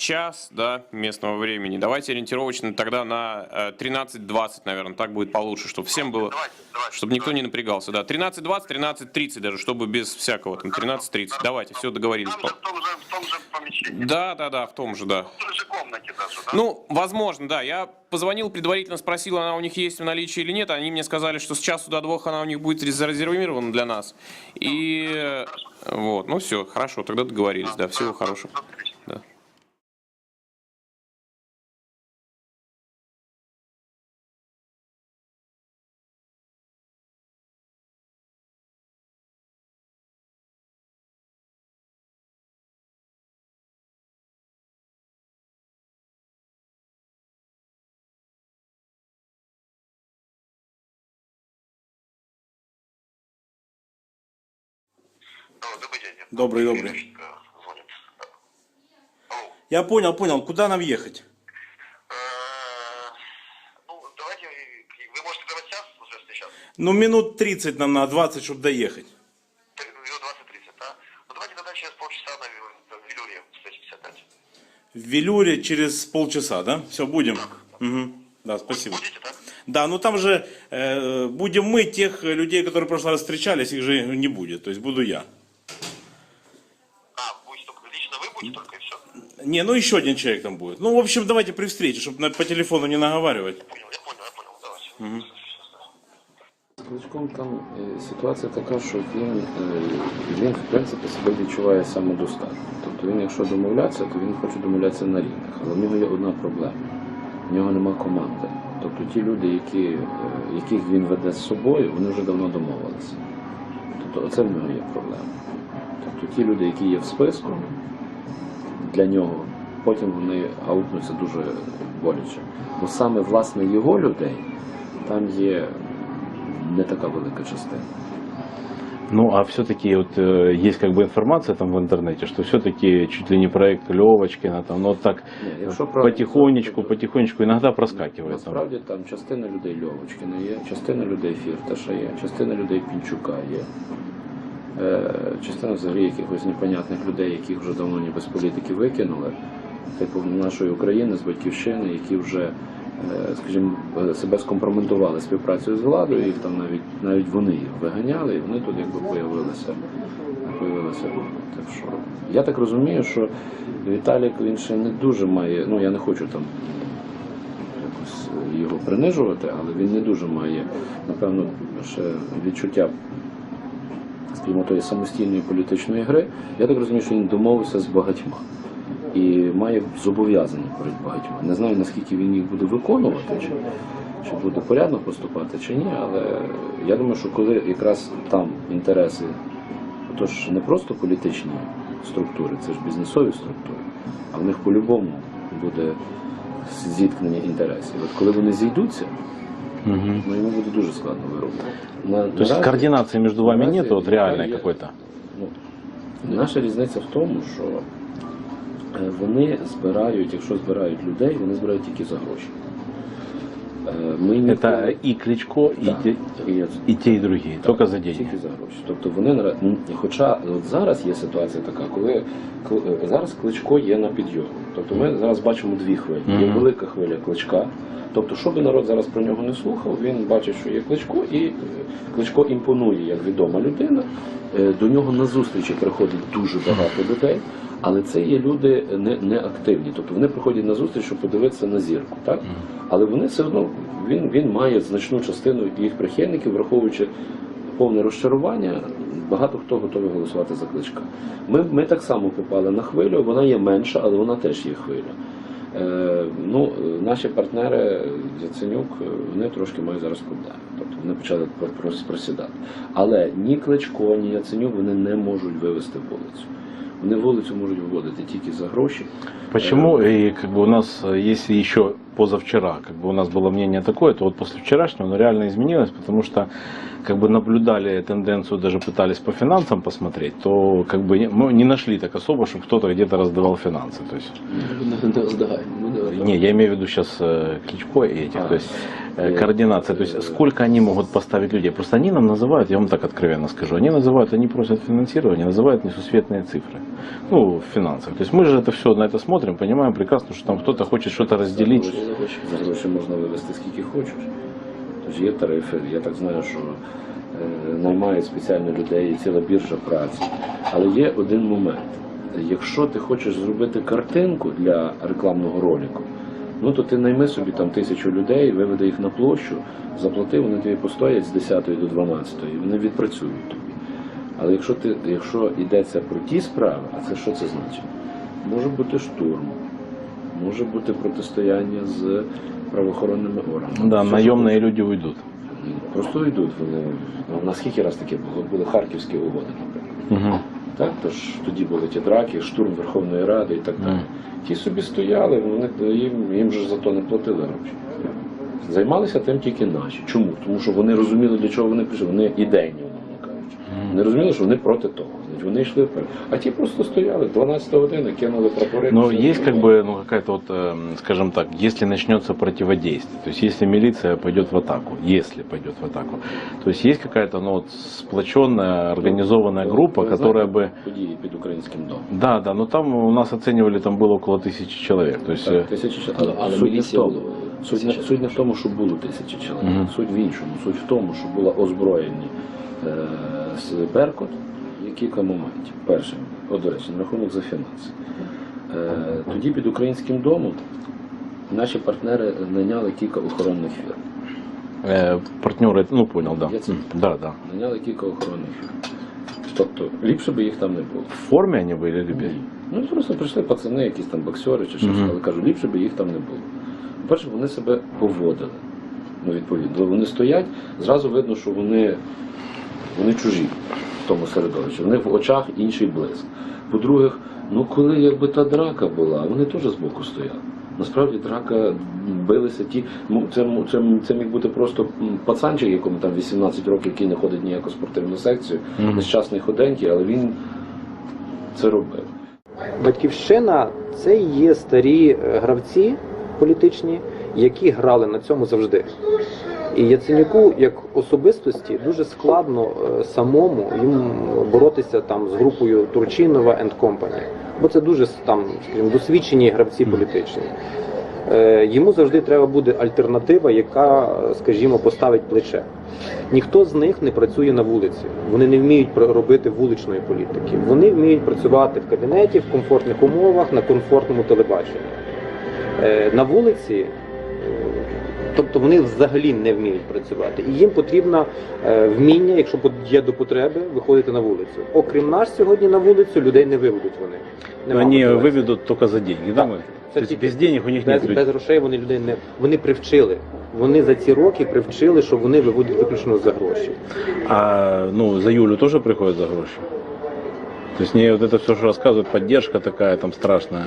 час, да, местного времени. Давайте ориентировочно тогда на э, 13.20, наверное, так будет получше, чтобы всем было, чтобы никто не напрягался, да. 13.20, 13.30 даже, чтобы без всякого там 13.30. Давайте, все договорились. Там же, в том же, в том же помещении. Да, да, да, в том же, да. В той же комнате даже, да? Ну, возможно, да. Я позвонил предварительно, спросил, она у них есть в наличии или нет. Они мне сказали, что с часу до двух она у них будет зарезервирована для нас. И э, вот, ну все, хорошо, тогда договорились, да. Всего хорошего. Добрый день. Добрый, добрый. Я понял, понял. Куда нам ехать? Э, Ну? Ну, минут 30 нам на 20, чтобы доехать. Минут 20-30, да? Ну, давайте тогда через полчаса на Вил- в Вилюре встретимся опять. В Велюре через полчаса, да? Все, будем. Мгм. Да, спасибо. Будете, да? Да, ну там же э, будем мы, тех людей, которые в прошлый раз встречались, их же не будет. То есть буду я. Лично только и все? Не, ну еще один человек там будет. Ну, в общем, давайте при встрече, чтобы по телефону не наговаривать. Понял, я понял, я понял, давайте. З Кличком там е, ситуація така, що він, е, він в принципі себе відчуває самодостатньо. Тобто він, якщо домовлятися, то він хоче домовлятися на рівних. Але в нього є одна проблема. В нього нема команди. Тобто ті люди, які, е, яких він веде з собою, вони вже давно домовилися. Тобто оце в нього є проблема. Тобто ті люди, які є в списку для нього, потім вони аутнуться дуже боляче. Бо саме власне його людей там є не така велика частина. Ну, а все-таки вот э, есть как бы информация там в интернете, что все-таки чуть ли не проект Левочкина, там, ну так якщо потихонечку, потихонечку, иногда проскакивает. Насправді там частина людей Льовочкина є, частина людей Фірташа є, частина людей Пінчука є, е, частина взагалі якихось непонятних людей, яких вже давно ніби з політики викинули, типу нашої України з батьківщини, які вже, е, скажімо, е, себе скомпрометували співпрацею з владою, їх там навіть навіть вони їх виганяли, і вони тут якби появилися. Появилися. Так що я так розумію, що Віталік він ще не дуже має. Ну я не хочу там його принижувати, але він не дуже має, напевно, ще відчуття, скажімо, тої самостійної політичної гри. Я так розумію, що він домовився з багатьма і має зобов'язання перед багатьма. Не знаю, наскільки він їх буде виконувати, чи, чи буде порядно поступати, чи ні, але я думаю, що коли якраз там інтереси, тож не просто політичні структури, це ж бізнесові структури, а в них по-любому буде зіткнення інтересів. От коли вони зійдуться, Мгм. ну йому буде дуже складно виробити. То есть координации между вами наразі нет, вот реальной є- какой-то? Ну, наша різниця в тому, що е, вони збирають, якщо збирають людей, вони збирають тільки за гроші. Е, Ми ніколи- и Кличко, и, Да. те, І- и те, и другие, только за деньги. Тільки за гроші. Тобто вони нара- хоча от зараз є ситуація така, коли е, зараз кличко є на підйомі. Тобто ми зараз бачимо дві хвилі. Є велика хвиля кличка. Тобто, що би народ зараз про нього не слухав, він бачить, що є кличко, і е, кличко імпонує як відома людина. До нього на зустрічі приходить дуже багато людей, але це є люди не, не активні. Тобто вони приходять на зустріч, щоб подивитися на зірку. Так? Але вони все одно він, він має значну частину їх прихильників, враховуючи повне розчарування. Багато хто готовий голосувати за кличка. Ми, ми так само попали на хвилю, вона є менша, але вона теж є хвиля. Е, ну, е, наші партнери Яценюк, е, вони трошки мають зараз проблеми. Тобто вони почали просідати. Але ні Кличко, ні Яценюк вони не можуть вивести вулицю. Вони вулицю можуть виводити тільки за гроші. Как бы у нас, э, если еще позавчера, как бы у нас было мнение такое, то вот после вчерашнего оно реально изменилось, потому что как бы наблюдали тенденцию, даже пытались по финансам посмотреть, то как бы не- мы не нашли так особо, чтобы кто-то где-то раздавал финансы. То есть, Не роздагаємо. Ми не роздагаємо. не, я имею в виду сейчас Кличко и этих, то есть э, координация, то есть сколько они могут поставить людей. Просто они нам называют, я вам так откровенно скажу, они называют, они просят финансирование, называют несусветные цифры. Ну, в финансах. То есть мы же это все на это смотрим, понимаем прекрасно, что там кто-то хочет что-то разделить. За гроші. Можна вивезти скільки хочеш. Тож є тарифи, я так знаю, що е, наймають спеціально людей, ціла біржа праці. Але є один момент. Якщо ти хочеш зробити картинку для рекламного ролику, ну то ти найми собі там тисячу людей, виведи їх на площу, заплати, вони тобі постоять з 10 до 12, і вони відпрацюють тобі. Але якщо ти, якщо йдеться про ті справи, а це що це значить? Може бути штурм, може бути протистояння з правоохоронними органами. Да, наемные люди уйдут. що Просто йдуть. Вони ну, на скільки раз таке було? Були харківські угоди, наприклад. Мгм. Так, тож тоді були ті драки, штурм Верховної Ради і так далі. Мгм. Ті собі стояли, вони їм, їм же за то не платили гроші. Займалися тим тільки наші. Чому? Тому що вони розуміли, для чого вони прийшли. Вони ідейні, умовно кажучи. Вони розуміли, що вони проти того. Значить, вони йшли вперед. А ті просто стояли 12 години, кинули прапори. Но пішли есть как додому. бы, ну какая-то вот, эм, скажем так, если начнется противодействие, то есть если милиция пойдет в атаку, если пойдет в атаку, то есть есть какая-то, ну вот сплоченная, организованная группа, Ви которая знаєте, бы, події під українським домом. да, да, но там у нас оценивали, там было около тысячи человек, то есть, Так, э, тисячі чоловік. Але, Але суть, не в міліція тому. було Суть, не, тисяча. суть не в тому, що було тисячі чоловік. Мгм. Суть в іншому. Суть в тому, що була озброєні е, з Беркут є кілька моментів. Перше, о, до речі, на рахунок за фінанси. Е, тоді під українським домом наші партнери найняли кілька охоронних фірм. э, партнеры, ну понял, да, Я це- да, да. Найняли кілька охоронних фірм. Тобто ліпше би їх там не було. В форме они были, ребят? Ну просто прийшли пацани, якісь там боксери чи щось, Мгм. але кажу, ліпше би їх там не було. По-перше, вони себе поводили. Ну, відповідно, вони стоять, зразу видно, що вони, вони чужі в тому середовищі. В них в очах інший блиск. По-друге, ну коли якби та драка була, вони теж збоку стояли. Насправді драка билися ті. ну, Це, це, це міг бути просто пацанчик, якому там 18 років, який не ходить ніяку спортивну секцію, Мгм. нещасний худенький, але він це робив. Батьківщина це є старі е, гравці політичні, які грали на цьому завжди. І Яценюку, як особистості, дуже складно е, самому їм боротися там з групою Турчинова and Company. Бо це дуже там, скажімо, досвідчені гравці політичні. Е, Йому завжди треба буде альтернатива, яка, е, скажімо, поставить плече. Ніхто з них не працює на вулиці. Вони не вміють робити вуличної політики. Вони вміють працювати в кабінеті в комфортних умовах на комфортному телебаченні. На вулиці, тобто вони взагалі не вміють працювати. І їм потрібно е, вміння, якщо є до потреби, виходити на вулицю. Окрім нас сьогодні на вулицю людей не виведуть вони. Нема Они мотивації. выведут только за деньги, да? Так. мы? Це То есть тільки без денег у них без, нет без грошей вони людей не вони привчили. Вони за ці роки привчили, що вони виводять виключно за гроші. А ну, за Юлю тоже приходят за гроши? То есть мне вот это все, что рассказывают, поддержка такая там страшная.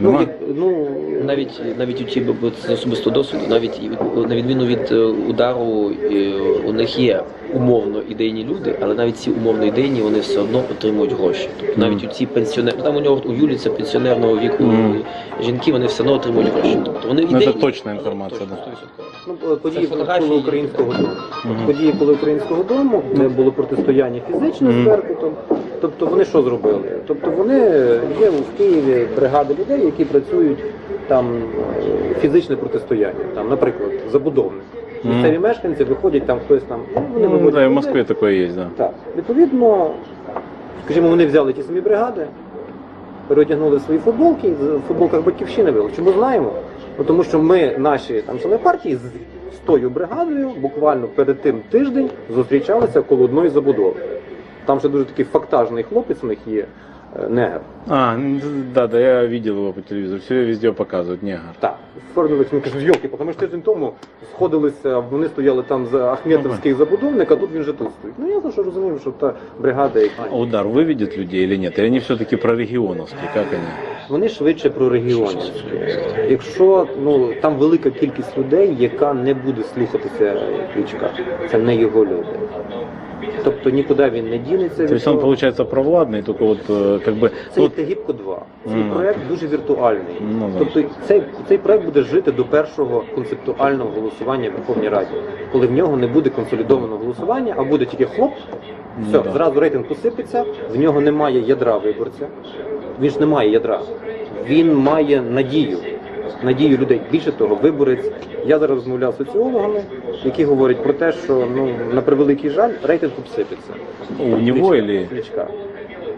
Ну, від- ну Навіть навіть у ті бо це з особистого досвіду, навіть на відміну від е, удару, е, у них є умовно ідейні люди, але навіть ці умовно ідейні вони все одно отримують гроші. Тобто навіть у ці пенсіонери, там у нього у Юлі це пенсіонерного віку Мгм. жінки, вони все одно отримують гроші. Тобто вони Ну, це точна але інформація, точно, да. Ну, події фотографії коли українського дому. Мгм. Події коли українського дому, де було протистояння фізичне Мгм. з Беркутом. Тобто вони що зробили? Тобто вони є в Києві бригади людей, які працюють там е, фізичне протистояння. Там, наприклад, забудовник. Місцеві мешканці виходять там хтось там. ну, Вони Ну, да, в. Москве такое есть, да. Так, відповідно, скажімо, вони взяли ті самі бригади, переодягнули свої футболки, в футболках батьківщини вели. Чому знаємо? Ну, тому що ми, наші там члени партії, з, з тою бригадою буквально перед тим тиждень зустрічалися коло одної забудови. Там ще дуже такий фактажний хлопець у них є. е, негр. А, да, да, я видел его по телевизору, все везде показывают, негр. Так, Форнович він каже, йолки, тому що тиждень тому сходилися, вони стояли там за Ахметовський забудовник, а тут він же тут стоїть. Ну я теж розумію, що та бригада, яка А удар выведет людей или нет? Или они все-таки про регионовские, как они? вони швидше про регіонівські. Якщо ну там велика кількість людей, яка не буде слухатися Кличка, це не його люди. Тобто нікуди він не дінеться. То від есть он того. получается провладный, только вот э, как бы... Це ну, як Тегібко 2. Цей Мгм. проект дуже віртуальний. Ну, да. тобто цей, цей проект буде жити до першого концептуального голосування в Верховній Раді, коли в нього не буде консолідованого голосування, а буде тільки хлоп, все, Ну, да. зразу рейтинг посипеться, в нього немає ядра виборця. Він ж не має ядра. Він має надію. Надію людей. Більше того, виборець. Я зараз розмовляв з соціологами, які говорять про те, що ну на превеликий жаль, рейтинг обсипеться. У него или... Кличка.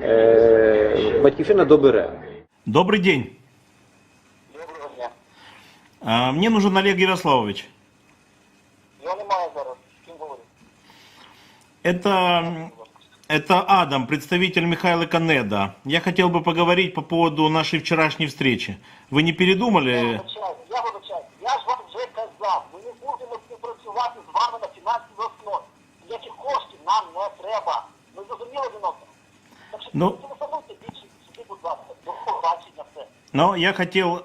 Е, Батьківщина добере. Добрый день. Доброго дня. А, Мне нужен Олег Ярославович. Я не маю зараз. З ким говорю? Это, это Адам, представитель Михаила Канеда. Я хотел бы поговорить по поводу нашей вчерашней встречи. Вы не передумали? вибачаю, я вибачаю. Я ж вам вже казав, ми не будемо співпрацювати з вами на фінансовій основі. Ніяких коштів нам не треба. Ми зрозуміли один одного. Так що Ну. телефонуйте більше сюди, будь ласка. До побачення все. Но я хотел